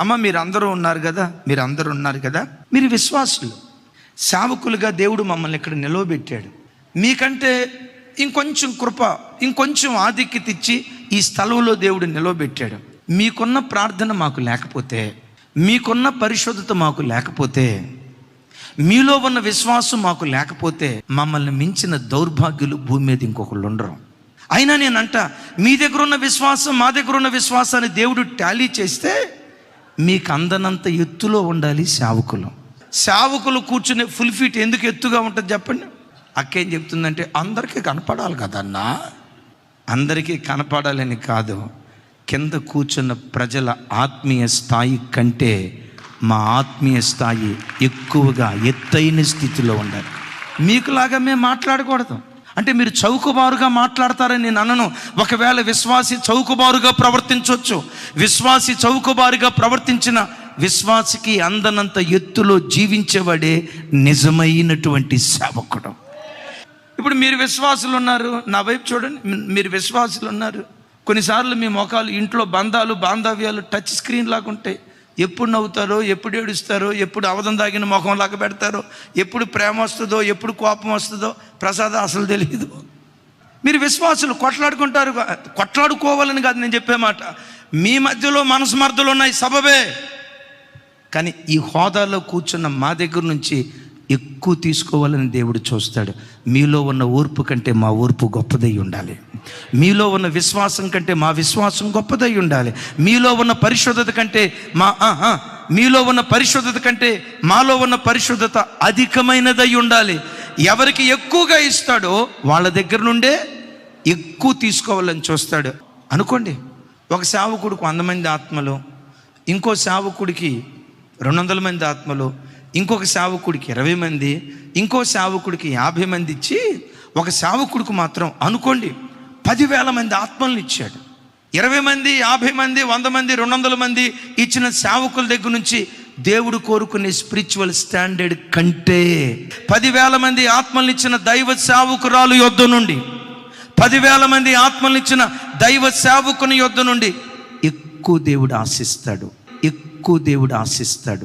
అమ్మ మీరు అందరూ ఉన్నారు కదా? మీరు అందరూ ఉన్నారు కదా? మీరు విశ్వాసులు. సేవకులుగా దేవుడు మమ్మల్ని ఇక్కడ నిలవబెట్టాడు. మీకంటే ఇంకొంచెం కృప ఇంకొంచెం ఆధిక్యత ఇచ్చి ఈ స్థలంలో దేవుడు నిలవబెట్టాడు. మీకున్న ప్రార్థన మాకు లేకపోతే మీకున్న పరిశుద్ధత మాకు లేకపోతే మీలో ఉన్న విశ్వాసం మాకు లేకపోతే మమ్మల్ని మించిన దౌర్భాగ్యులు భూమి మీద ఇంకొకళ్ళు ఉండరు. అయినా నేనంట మీ దగ్గర ఉన్న విశ్వాసం మా దగ్గర ఉన్న విశ్వాసాన్ని దేవుడు టాలీ చేస్తే మీకు అందనంత ఎత్తులో ఉండాలి సేవకులు సేవకులు కూర్చునే ఫుల్ ఫీట్ ఎందుకు ఎత్తుగా ఉంటుంది చెప్పండి. అక్కేం చెప్తుందంటే అందరికీ కనపడాలి కదన్నా. అందరికీ కనపడాలని కాదు కింద కూర్చున్న ప్రజల ఆత్మీయ స్థాయి కంటే మా ఆత్మీయ స్థాయి ఎక్కువగా ఎత్తైన స్థితిలో ఉండాలి. మీకులాగా మేము మాట్లాడకూడదు. అంటే మీరు చౌకబారుగా మాట్లాడతారని నేను అనను. ఒకవేళ విశ్వాసి చౌకబారుగా ప్రవర్తించవచ్చు విశ్వాసి చౌకబారుగా ప్రవర్తించిన విశ్వాసికి అందనంత ఎత్తులో జీవించేవాడే నిజమైనటువంటి సేవకుడు. ఇప్పుడు మీరు విశ్వాసులు ఉన్నారు నా వైపు చూడండి. మీరు విశ్వాసులు ఉన్నారు కొన్నిసార్లు మీ ముఖాలు ఇంట్లో బంధాలు బాంధవ్యాలు టచ్ స్క్రీన్ లాగా ఉంటాయి ఎప్పుడు నవ్వుతారో ఎప్పుడు ఏడుస్తారో ఎప్పుడు అవధం తాగిన ముఖం లాగా పెడతారో ఎప్పుడు ప్రేమ వస్తుందో ఎప్పుడు కోపం వస్తుందో ప్రసాదం అసలు తెలియదు మీరు విశ్వాసులు కొట్లాడుకుంటారు కొట్లాడుకోవాలని కాదు నేను చెప్పే మాట. మీ మధ్యలో మనస్మర్థులు ఉన్నాయి సబబే. కానీ ఈ హోదాలో కూర్చున్న మా దగ్గర నుంచి ఎక్కువ తీసుకోవాలని దేవుడు చూస్తాడు. మీలో ఉన్న ఓర్పు కంటే మా ఓర్పు గొప్పదై ఉండాలి. మీలో ఉన్న విశ్వాసం కంటే మా విశ్వాసం గొప్పదై ఉండాలి. మీలో ఉన్న పరిశుద్ధత కంటే మా మీలో ఉన్న పరిశుద్ధత కంటే మాలో ఉన్న పరిశుద్ధత అధికమైనదై ఉండాలి. ఎవరికి ఎక్కువగా ఇస్తాడో వాళ్ళ దగ్గర నుండే ఎక్కువ తీసుకోవాలని చూస్తాడు. అనుకోండి ఒక సేవకుడికి వంద మంది ఆత్మలు ఇంకో సేవకుడికి రెండు వందల మంది ఆత్మలు ఇంకొక సేవకుడికి ఇరవై మంది ఇంకో సేవకుడికి యాభై మంది ఇచ్చి ఒక సేవకుడికి మాత్రం అనుకోండి పదివేల మంది ఆత్మలను ఇచ్చాడు. ఇరవై మంది యాభై మంది వంద మంది రెండు వందల మంది ఇచ్చిన సేవకుల దగ్గర నుంచి దేవుడు కోరుకునే స్పిరిచువల్ స్టాండర్డ్ కంటే పదివేల మంది ఆత్మలను ఇచ్చిన దైవ సేవకురాలు యొద్ద నుండి పదివేల మంది ఆత్మలను ఇచ్చిన దైవ సేవకుని యొద్ద నుండి ఎక్కువ దేవుడు ఆశిస్తాడు. ఎక్కువ దేవుడు ఆశిస్తాడు.